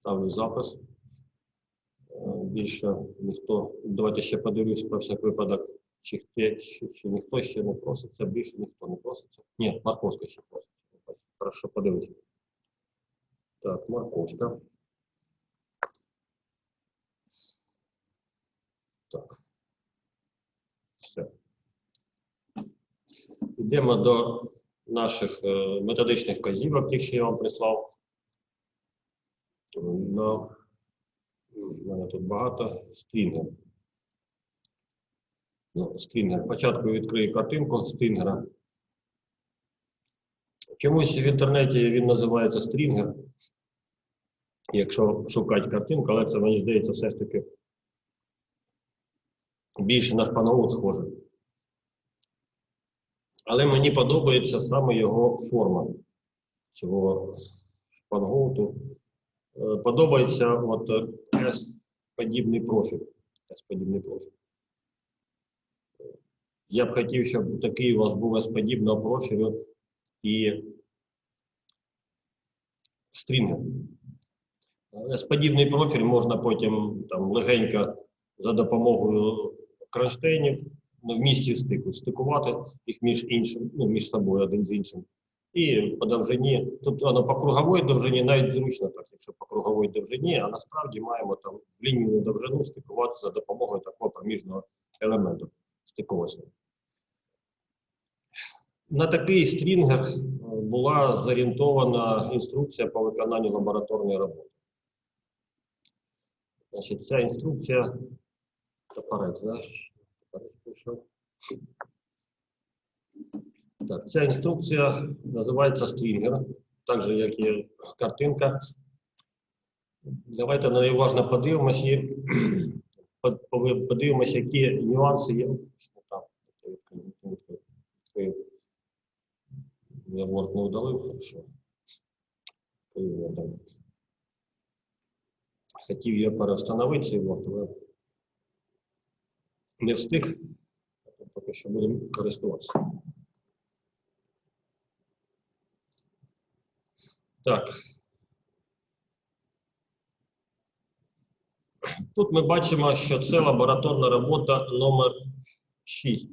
Ставлю запис. Е, Більше ніхто. Давайте ще подивлюсь про всяк випадок, чи, чи, чи ніхто ще не проситься. Більше ніхто не проситься. Ні, Марковська ще проситься. Хорошо, подивись. Так, Марковська. Так. Все. Йдемо до наших е, методичних вказівок, тих, що я вам прислав. На, в мене тут багато стрінгер. Ну, стрінгер. Спочатку відкрию картинку стрінгера. Чомусь в інтернеті він називається стрінгер. Якщо шукати картинку, але це мені здається все ж таки більше на шпанову схоже. Але мені подобається саме його форма цього шпангоуту. Е, Подобається от S-подібний профіль. S-подібний профіль. Я б хотів, щоб такий у вас був S-подібного профілю і стрінгер. S-подібний профіль можна потім там легенько за допомогою кронштейнів ну, в місці стику, стикувати їх між іншим, ну, між собою один з іншим. І по довжині, тут воно по круговій довжині навіть зручно так, якщо по круговій довжині, а насправді маємо там лінійну довжину стикуватися за допомогою такого проміжного елементу стиковочного. На такий стрінгер е, була зорієнтована інструкція по виконанню лабораторної роботи. Значить, ця інструкція Топорець, да? Топорець пішов. Так, ця інструкція називається стрінгер, так же, як і картинка. Давайте на неї уважно подивимося подивимося, які нюанси є. Там? Я Word не удалив, хорошо. Хотів я перестановити цей Word, але не встиг. Поки що будемо користуватися. Так. Тут ми бачимо, що це лабораторна робота номер 6.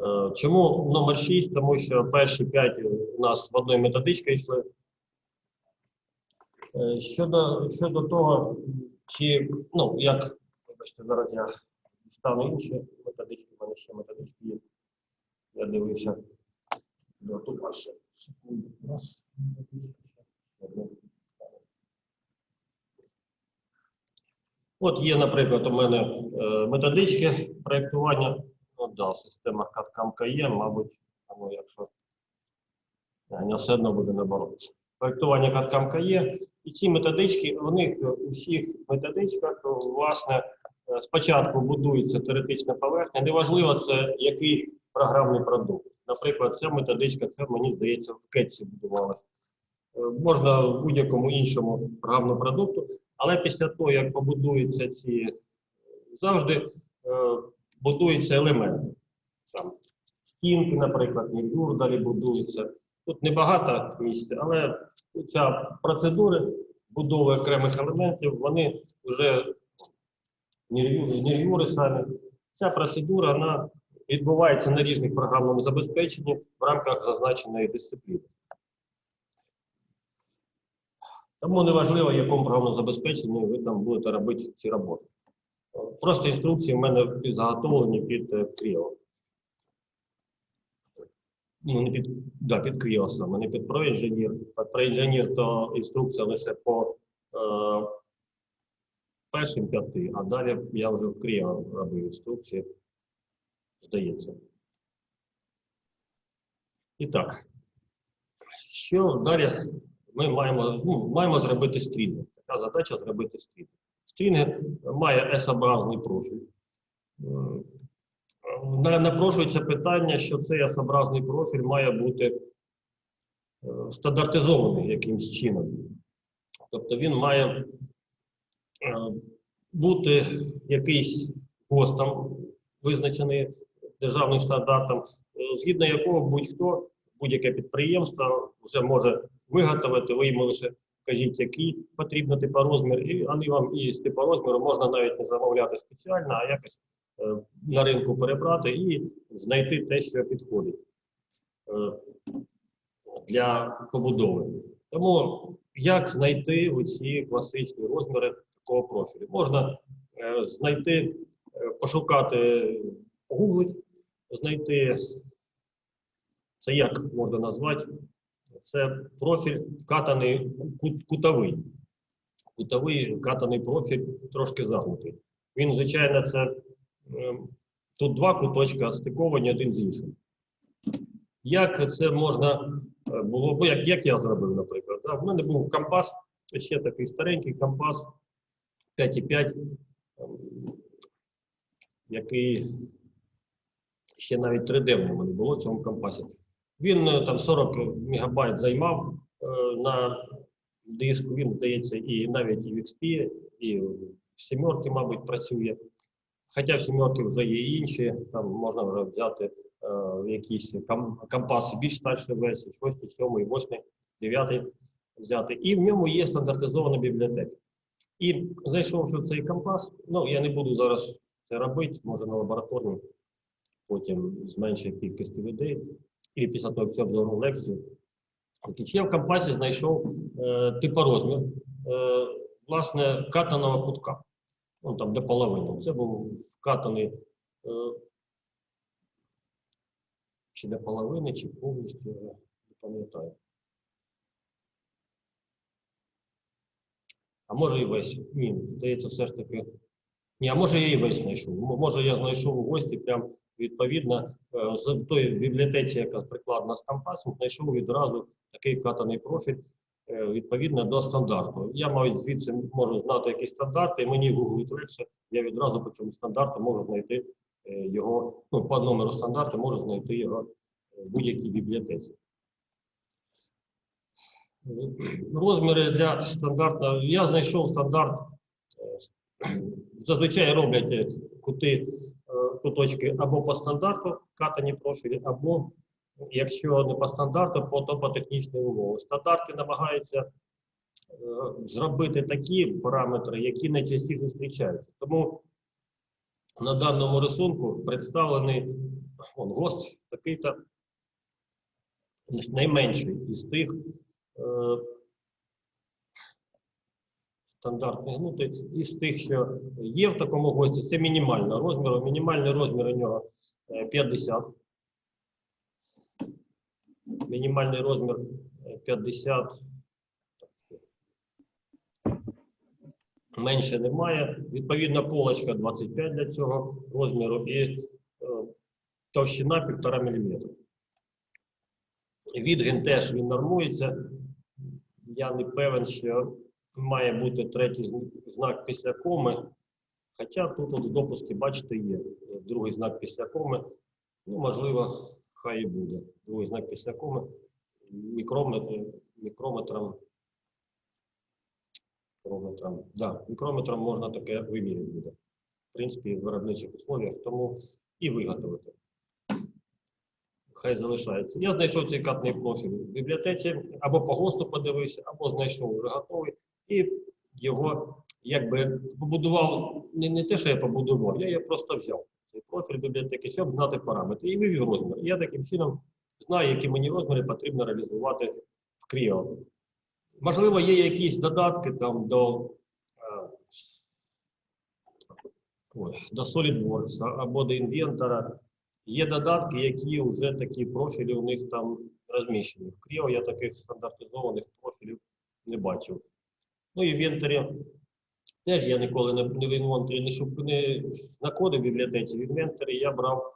Е, Чому номер 6? Тому що перші 5 у нас в одній методичці йшли. Е, Щодо, щодо того, чи, ну, як, вибачте, зараз я стану інші методички, в мене ще методички є. Я дивився. Тут перше. Секунду. От є, наприклад, у мене е, методички проєктування. Ну, да, система CAD-CAM є, мабуть, ну, якщо Е, не все одно буде наоборот. Проєктування CAD-CAM є. І ці методички, у них е, у всіх методичках, е, власне, е, спочатку будується теоретична поверхня. Неважливо, це який програмний продукт. Наприклад, ця методичка, це, мені здається, в кетці будувалася. Е, Можна в будь-якому іншому програмному продукту, але після того, як побудуються ці е, завжди е, будуються елементи. Сам стінки, наприклад, нівюр далі будуються. Тут небагато місця, але ця процедури будови окремих елементів, вони вже нервюри самі. Ця процедура вона відбувається на різних програмному забезпеченні в рамках зазначеної дисципліни. Тому неважливо, якому програмному забезпеченні ви там будете робити ці роботи. Просто інструкції в мене заготовлені під е, Creo. Ну, не під, да, під Creo саме, не під ProEngineer. Під ProEngineer то інструкція лише по е, першим п'яти, а далі я вже в Creo робив інструкції, здається. І так, що далі ми маємо, ну, маємо зробити стрінгер. Така задача зробити стрінгер. Стрінгер має S-образний профіль. Е, Напрошується питання, що цей S-образний профіль має бути е, стандартизований якимсь чином. Тобто він має е, бути якийсь ГОСТом, визначений державним стандартом, е, згідно якого будь-хто, будь-яке підприємство вже може виготовити, ви йому лише кажіть, який потрібно типорозмір, і вони вам і з типорозміру можна навіть не замовляти спеціально, а якось е, на ринку перебрати і знайти те, що підходить е, для побудови. Тому як знайти оці класичні розміри такого профілю? Можна знайти, пошукати, погуглить, знайти, це як можна назвати? Це профіль катаний кут- кутовий. Кутовий катаний профіль трошки загнутий. Він, звичайно, це е, тут два куточка стиковані один з іншим. Як це можна е, було б, як, як я зробив, наприклад. Да? В мене був компас, ще такий старенький компас 5,5, ем, який ще навіть 3D в ньому не було в цьому компасі. Він е, там 40 мегабайт займав е, на диску, він, здається, і навіть і в XP, і в сімерки, мабуть, працює. Хоча в сімерки вже є інші, там можна вже взяти е, якісь компаси більш старшої версії, 6, 7, 8, 9 взяти. І в ньому є стандартизована бібліотека. І зайшовши в цей компас, ну я не буду зараз це робити, може на лабораторній, потім з меншої кількості людей, і після того, як це обзорну лекцію. Я в компасі знайшов е, типорозмір, е, власне, катаного кутка. Ну, там до половини. Це був вкатаний е, чи до половини, чи повністю, не пам'ятаю. А може і весь. Ні, здається, все ж таки. Ні, а може я і весь знайшов. Може я знайшов у гості прям відповідно е, з тої бібліотеці, яка прикладена з компасом, знайшов відразу такий катаний профіль е, відповідно до стандарту. Я навіть звідси можу знати якісь стандарти, і мені гуглить легше. Я відразу по цьому стандарту можу знайти е, його, ну, по номеру стандарту можу знайти його в будь-якій бібліотеці. Розміри для стандартного. Я знайшов стандарт. Зазвичай роблять кути, куточки або по стандарту катані профілі, або якщо не по стандарту, то по технічній умові. Стандарти намагаються е, зробити такі параметри, які найчастіше зустрічаються. Тому на даному рисунку представлений он, ГОСТ такий-то найменший із тих е, стандартних, ну, із тих, що є в такому гості, це мінімальний розмір. Мінімальний розмір у нього е, 50. Мінімальний розмір е, 50. Менше немає. Відповідно, полочка 25 для цього розміру і е, товщина 1,5 мм. Відгін теж він нормується. Я не певен, що має бути третій знак після коми. Хоча тут от в допуску, бачите, є другий знак після коми. Ну, можливо, хай і буде. Другий знак після коми. Мікрометр, мікрометром. Мікрометром, да, мікрометром можна таке виміряти буде. В принципі, в виробничих условіях, тому і виготовити. Хай залишається. Я знайшов цей катний профіль в бібліотеці, або по ГОСТу подивився, або знайшов вже готовий. І його якби побудував, не, не те, що я побудував, я його просто взяв. Цей профіль бібліотеки, щоб знати параметри. І вивів розмір. Я таким чином знаю, які мені розміри потрібно реалізувати в Creo. Можливо, є якісь додатки там до, е, до SolidWorks або до інвентора. Є додатки, які вже такі профілі у них там розміщені. В Creo я таких стандартизованих профілів не бачив. Ну і в інвентарі теж я ніколи не, не в інвентарі не, не знаходив в бібліотеці. В інвентарі я брав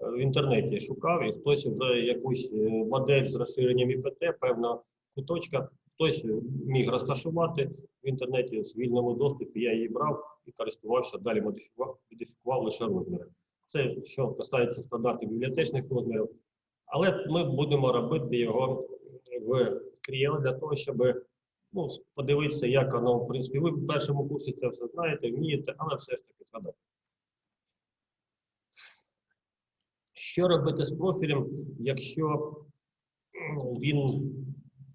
е, в інтернеті, шукав, і хтось вже якусь е, модель з розширенням ІПТ, певна куточка, хтось міг розташувати в інтернеті в вільному доступі, я її брав і користувався, далі модифікував, модифікував лише розміри. Це що касається стандартів бібліотечних розмірів. Але ми будемо робити його в Creo для того, щоб ну, подивитися, як воно, в принципі, ви в першому курсі це все знаєте, вмієте, але все ж таки згадати. Що робити з профілем, якщо він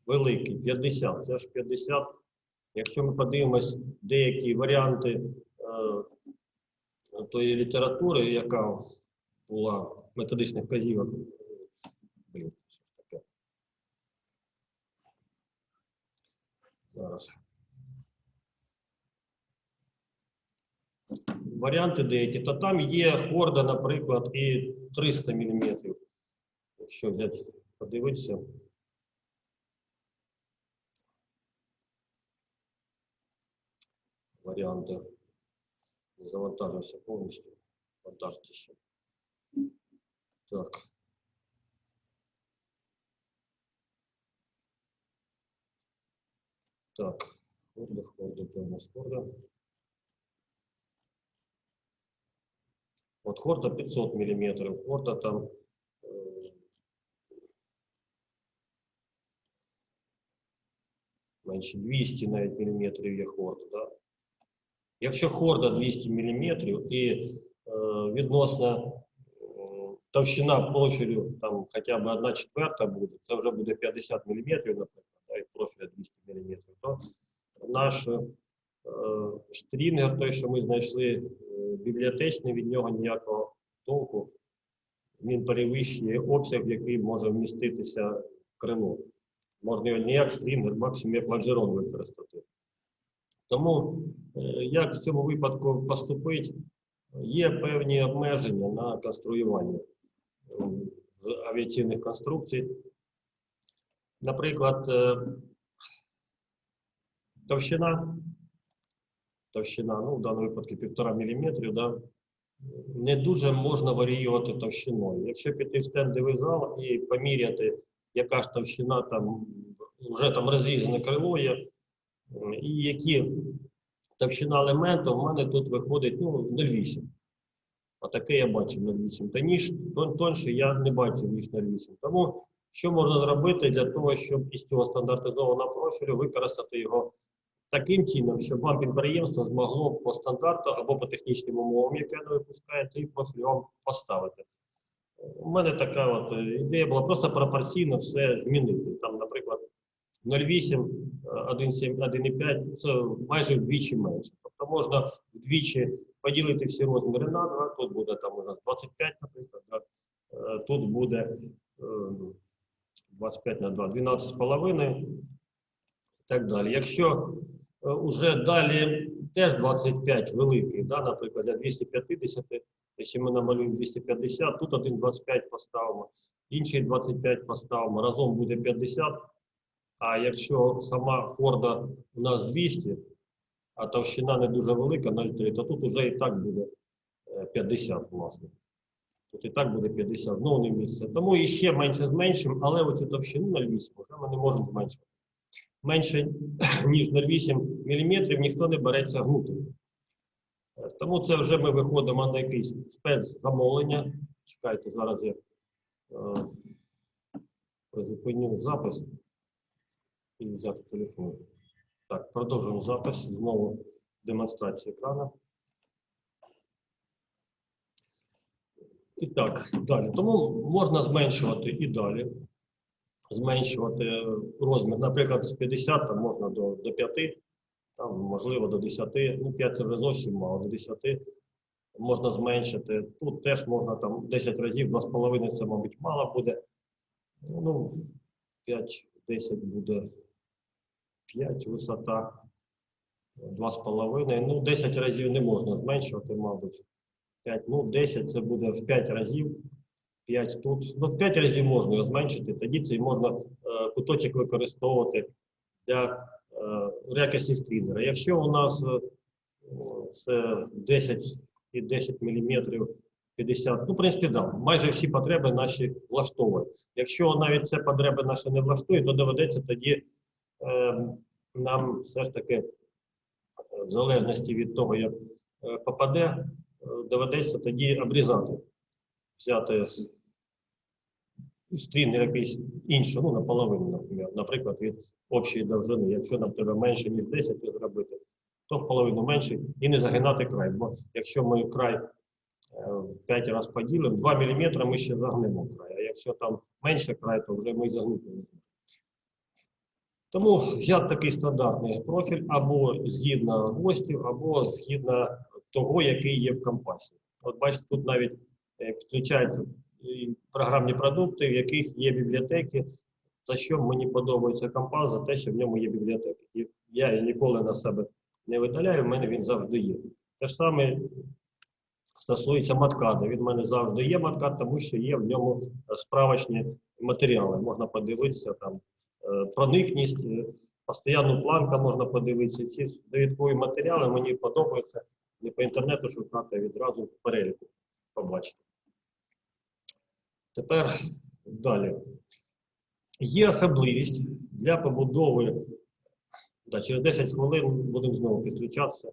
великий, 50, це ж 50 Якщо ми подивимось деякі варіанти е, тої літератури, яка була методичних вказівок, Зараз. Варіанти деякі, то там є хорда, наприклад, і 300 мм. Якщо взяти, подивитися. Варіанти. Не завантажився повністю. Вантажте ще. Так. Так, хорда, хорда, де у нас хорда? От хорда 500 мм, хорда там е, менше 200 навіть міліметрів є хорда. Да? Якщо хорда 200 мм і е, відносно е, товщина профілю там хоча б 1 четверта буде, це вже буде 50 мм, наприклад, да, і профіля 200 мм, то наш е, штрінгер, той, що ми знайшли е, бібліотечний, від нього ніякого толку. Він перевищує обсяг, який може вміститися крило. Можна його як стрінгер, максимум як лонжерон використати. Тому е, як в цьому випадку поступити, є певні обмеження на конструювання е, авіаційних конструкцій. Наприклад, е, товщина, товщина, ну в даному випадку 1,5 мм, да, не дуже можна варіювати товщиною. Якщо піти в стендовий зал і поміряти, яка ж товщина там, вже там розрізане крило є, і які товщина елементу, в мене тут виходить ну, 0,8. Отаке я бачив 0,8. Та ніж тон- тоньше я не бачив ніж 0,8. Тому що можна зробити для того, щоб із цього стандартизованого профілю використати його таким чином, щоб вам підприємство змогло по стандарту або по технічним умовам, які воно випускає, цей профіль вам поставити. У мене така от ідея була просто пропорційно все змінити. Там, наприклад, 0,8, е, 1,7, 1,5 це майже вдвічі менше. Тобто можна вдвічі поділити всі розміри на 2, тут буде там у нас 25, наприклад. Е, тут буде е, 25 на 2, 12,5 і так далі. Якщо е, уже далі теж 25 великий, да, наприклад, для 250, якщо ми намалюємо 250, тут один 25 поставимо, інший 25 поставимо, разом буде 50. А якщо сама хорда у нас 200, а товщина не дуже велика, 0,3, то тут вже і так буде е, 50, власне. Тут і так буде 50, знову не місце. Тому і ще менше зменшимо, але оцю товщину 0,8 вже ми не можемо зменшити. Менше, ніж 0,8 мм ніхто не береться гнути. Е, Тому це вже ми виходимо на якийсь спецзамовлення. Чекайте, зараз я е, призупинив запис і взяти телефон. Так, продовжуємо запис. Знову демонстрація екрану. І так, далі. Тому можна зменшувати і далі. Зменшувати розмір. Наприклад, з 50 там можна до, до 5, там, можливо, до 10. Ну, 5 це вже зовсім мало, до 10 можна зменшити. Тут теж можна там 10 разів, 2,5 це, мабуть, мало буде. Ну, 5-10 буде 5 висота, 2,5. Ну, 10 разів не можна зменшувати, мабуть. 5, ну, 10 це буде в 5 разів. 5 тут. Ну, в 5 разів можна його зменшити, тоді це можна е, куточок використовувати для е, якості скрінера. Якщо у нас е, це 10 і 10 мм 50, ну, в принципі, да, майже всі потреби наші влаштовують. Якщо навіть це потреби наші не влаштує, то доведеться тоді е, нам все ж таки, в залежності від того, як е, попаде, доведеться тоді обрізати, взяти стрін якийсь інший, ну, наполовину, наприклад, від общої довжини. Якщо нам треба менше, ніж 10 зробити, то в половину менше і не загинати край. Бо якщо ми край е, в 5 разів поділимо, 2 мм ми ще загнемо край. А якщо там менше край, то вже ми і загнути не зможемо. Тому взяти такий стандартний профіль або згідно гостів, або згідно того, який є в компасі. От бачите, тут навіть е, підключаються програмні продукти, в яких є бібліотеки, за що мені подобається компас, за те, що в ньому є бібліотеки. І я ніколи на себе не видаляю, в мене він завжди є. Те ж саме стосується маткада. Від мене завжди є маткад, тому що є в ньому е, справочні матеріали. Можна подивитися там е, проникність, е, постоянну планка можна подивитися. Ці довідкові матеріали мені подобаються не по інтернету шукати, відразу в переліку побачити. Тепер далі. Є особливість для побудови. Да, через 10 хвилин будемо знову підключатися.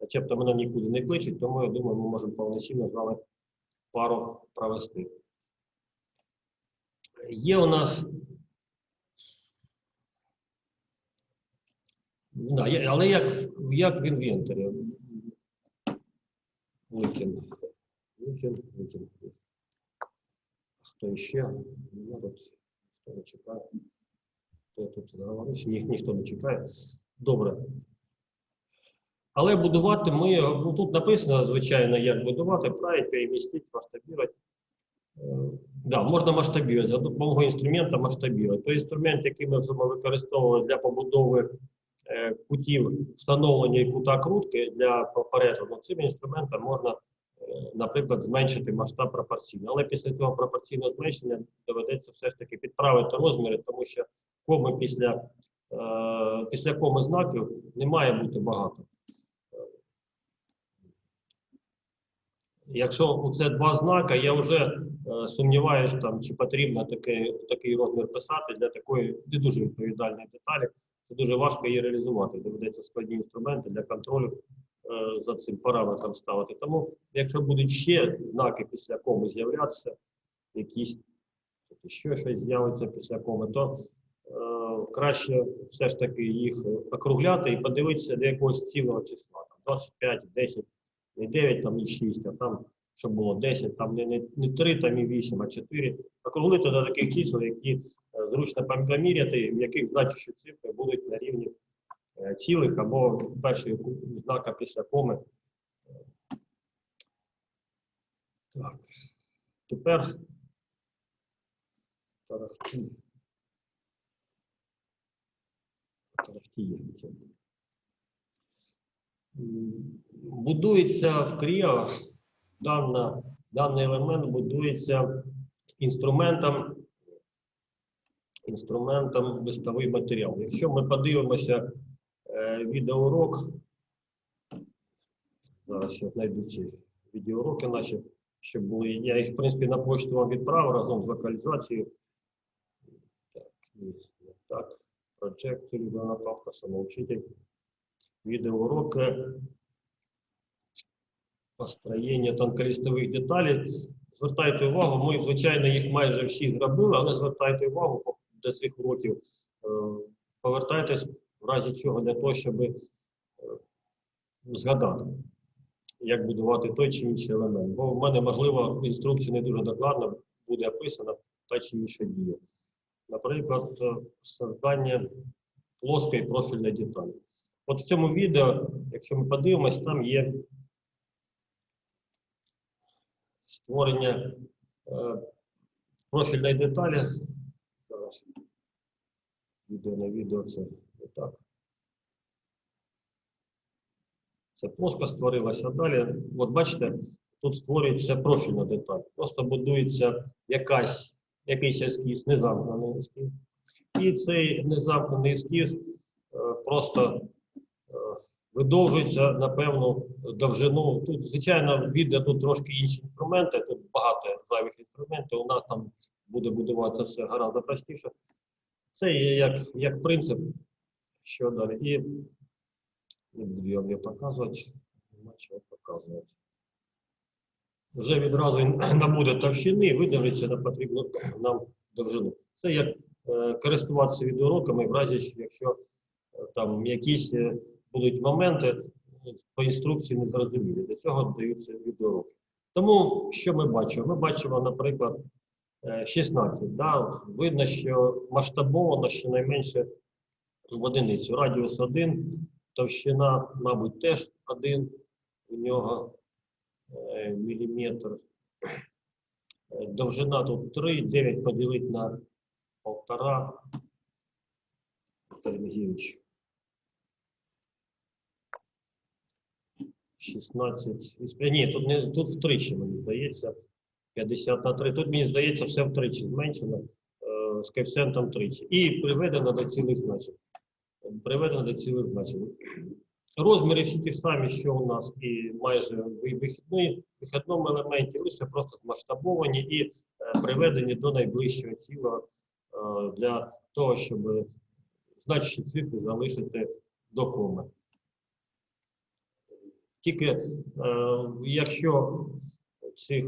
Начебто мене нікуди не кличуть, тому я думаю, ми можемо повноцінно з вами пару провести. Є у нас. Да, але як, як в інвенторі. Ликін. Ликін, Ликін. Хто ще? Ну, тут, хто не чекає. Хто тут говорить? Ні, ніхто не чекає. Добре. Але будувати ми, ну тут написано, звичайно, як будувати, править, перемістити, масштабувати. Е, Да, можна масштабувати за допомогою інструмента масштабувати. Той інструмент, який ми будемо використовувати для побудови кутів встановлення і кута крутки для перетину, цим інструментом можна, е, наприклад, зменшити масштаб пропорційно. Але після цього пропорційного зменшення доведеться все ж таки підправити розміри, тому що коми після, е, після коми знаків не має бути багато. Якщо це два знака, я вже е, сумніваюся, чи потрібно такий, такий розмір писати для такої не дуже відповідальної деталі. Це дуже важко її реалізувати. Доведеться складні інструменти для контролю е, за цим параметром ставити. Тому, якщо будуть ще знаки після коми з'являтися, якісь тобто ще щось з'явиться після коми, то е, краще все ж таки їх округляти і подивитися до якогось цілого числа. Там 25, 10 не 9 там і 6, а там, щоб було 10, там не, не, не 3, там і 8, а 4. Округлити до таких чисел, які зручно поміряти, яких значущі цифри будуть на рівні е, цілих або першої знака після коми. Так. Тепер тарахті. Тарахті це. М, будується в Кріо, даний елемент будується інструментом, інструментом листовий матеріал. Якщо ми подивимося е, відеоурок, зараз я знайду ці відеоуроки наші, щоб були. Я їх, в принципі, на почту вам відправив разом з локалізацією. Так, так. Проджектор, Івана Павка, самоучитель відеоуроки построєння тонколістових деталей. Звертайте увагу, ми, звичайно, їх майже всі зробили, але звертайте увагу до цих уроків. е, Повертайтесь в разі чого для того, щоб е, згадати, як будувати той чи інший елемент. Бо в мене, можливо, в інструкції не дуже докладно буде описана та чи інша дія. Наприклад, е, создання плоскої профільної деталі. От в цьому відео, якщо ми подивимось, там є створення профільної деталі. Відео на відео це не так. Це плоско створилося далі. От бачите, тут створюється профільна деталь. Просто будується якась, якийсь ескіз, незамкнений ескіз. І цей незамкнений ескіз е, просто е, видовжується на певну довжину. Тут, звичайно, відео тут трошки інші інструменти, тут багато зайвих інструментів. У нас там буде будуватися все гораздо простіше. Це є як, як принцип, що далі. І не буду я вам показувати, нема чого показувати. Вже відразу набуде товщини і видавиться на потрібну нам довжину. Це як е, користуватися відеоуроками в разі, якщо е, там якісь е, будуть моменти е, по інструкції не зрозумілі. Для цього даються відеоуроки. Тому що ми бачимо? Ми бачимо, наприклад, 16. Да? Видно, що масштабовано щонайменше в одиницю. Радіус 1, товщина, мабуть, теж 1 у нього е, міліметр. Е, Довжина тут 3, 9 поділити на 1,5. Віктор Сергійович. 16. Ні, Ні, тут, не, тут втричі, мені здається. 50 на 3. Тут, мені здається, все втричі зменшено е, з коефіцієнтом тричі. І приведено до цілих значень. Приведено до цілих значень. Розміри всі ті самі, що у нас і майже в вихідному елементі, лише просто змасштабовані і е, приведені до найближчого цілого е, для того, щоб значущі цифри залишити до коми. Тільки е, якщо цих,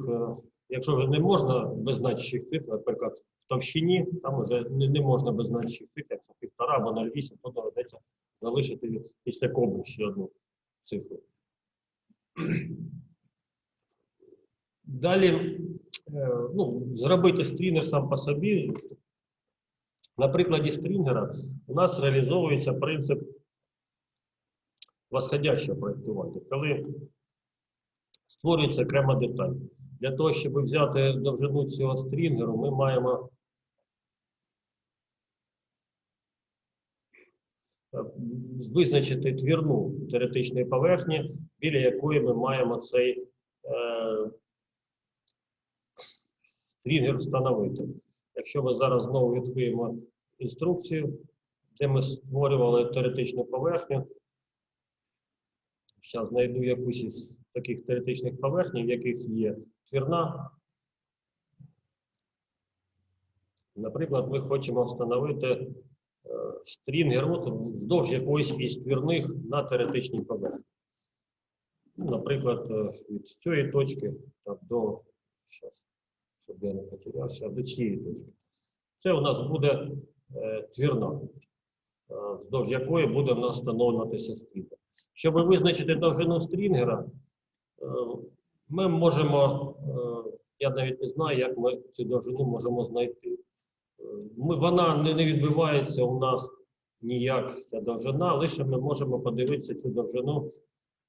якщо вже не можна без значущих цифр, наприклад, в товщині, там вже не, не можна без значущих цифр, як це півтора або 0,8, то доведеться залишити після коми ще одну цифру. Далі, е, ну, зробити стрінер сам по собі. На прикладі стрінгера у нас реалізовується принцип восходящого проєктування, коли створюється окрема деталь. Для того, щоб взяти довжину цього стрінгеру, ми маємо е, визначити твірну теоретичної поверхні, біля якої ми маємо цей е, стрінгер встановити. Якщо ми зараз знову відкриємо інструкцію, де ми створювали теоретичну поверхню, Зараз знайду якусь із таких теоретичних поверхнів, в яких є твірна. Наприклад, ми хочемо встановити е, стрінгер вздовж якоїсь із твірних на теоретичній поверхні. Ну, Наприклад, е, від цієї точки так, до, щас, щоб я не потерявся, до цієї точки. Це у нас буде е, твірна, е, вздовж якої буде встановлюватися стрінгер. Щоб визначити довжину стрінгера, ми можемо, е, я навіть не знаю, як ми цю довжину можемо знайти. Е, Ми, вона не, не відбивається у нас ніяк ця довжина, лише ми можемо подивитися цю довжину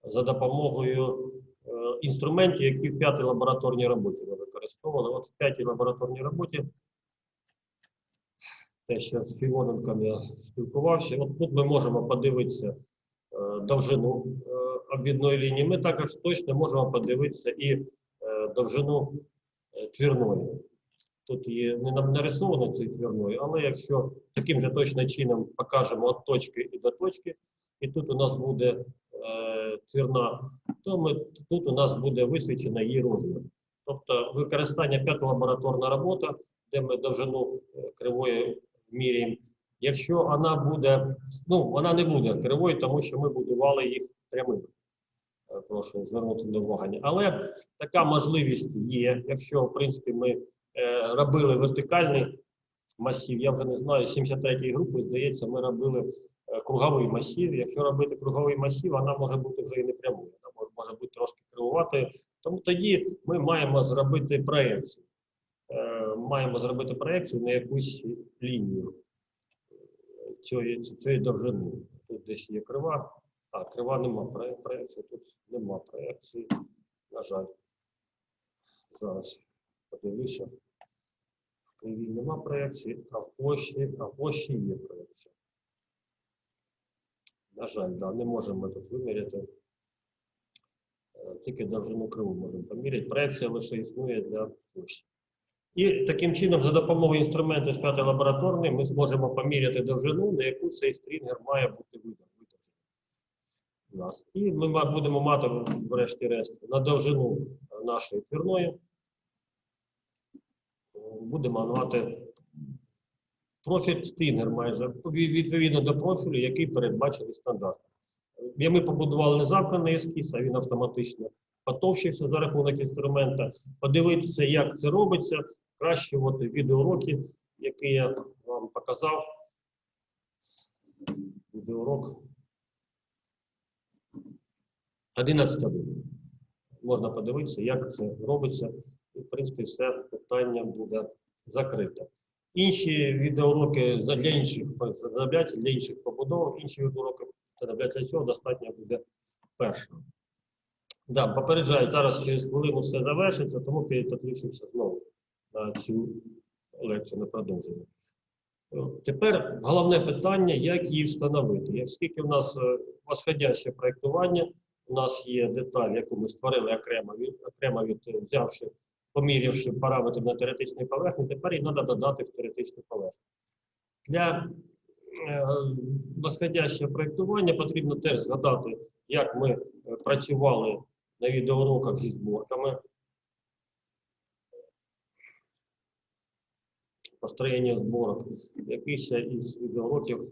за допомогою е, інструментів, які в п'ятій лабораторній роботі ми використовували. От в п'ятій лабораторній роботі, те, що з Фівоненком я спілкувався, от тут ми можемо подивитися довжину е, обвідної лінії. Ми також точно можемо подивитися і е, довжину е, твірної. Тут є не нарисовано цієї твірної, але якщо таким же точно чином покажемо від точки і до точки, і тут у нас буде твірна, то ми, тут у нас буде висвічена її розмір. Тобто використання п'ята лабораторна робота, де ми довжину кривої міряємо, якщо вона буде, ну вона не буде кривою, тому що ми будували їх прямими. Е, Прошу звернути до уваги. Але така можливість є, якщо в принципі ми е, робили вертикальний масів, я вже не знаю, 73-ї групи, здається, ми робили е, круговий масів. Якщо робити круговий масів, вона може бути вже і не прямою, вона може, бути трошки кривуватою. Тому тоді ми маємо зробити проекцію. Е, маємо зробити проекцію на якусь лінію цієї, цієї довжини. Тут десь є крива. А, крива нема проекції, тут нема проекції, на жаль. Зараз подивлюся. В кривій нема проекції, а в площі, а в площі є проекція. На жаль, да, не можемо ми тут виміряти. Е, Тільки довжину криву можемо поміряти. Проекція лише існує для площі. І таким чином, за допомогою інструменту з п'ятої лабораторної, ми зможемо поміряти довжину, на яку цей стрінгер має бути видовжений. І ми будемо мати, врешті-решт, на довжину нашої твірної, будемо мати профіль стрінгер майже відповідно до профілю, який передбачений стандартом. Е, Ми побудували не ескіз, а він автоматично потовщився за рахунок інструмента. Подивитися, як це робиться, краще от відеоуроки, які я вам показав. Відеоурок 11.1. Можна подивитися, як це робиться. І, в принципі, все питання буде закрите. Інші відеоуроки для інших знадобляться, для інших побудов, інші відеоуроки знадобляться для цього достатньо буде першого. Да, попереджаю, зараз через хвилину все завершиться, тому підключимося знову цю лекцію на продовження. Тепер головне питання, як її встановити. Оскільки в нас е, восходяще проєктування, у нас є деталь, яку ми створили окремо від, окремо від е, взявши, помірявши параметри на теоретичній поверхні, тепер її треба додати в теоретичну поверхню. Для е, восходящого проєктування потрібно теж згадати, як ми працювали на відеоуроках зі зборками. Построєння зборок. Якийсь із відеоуроків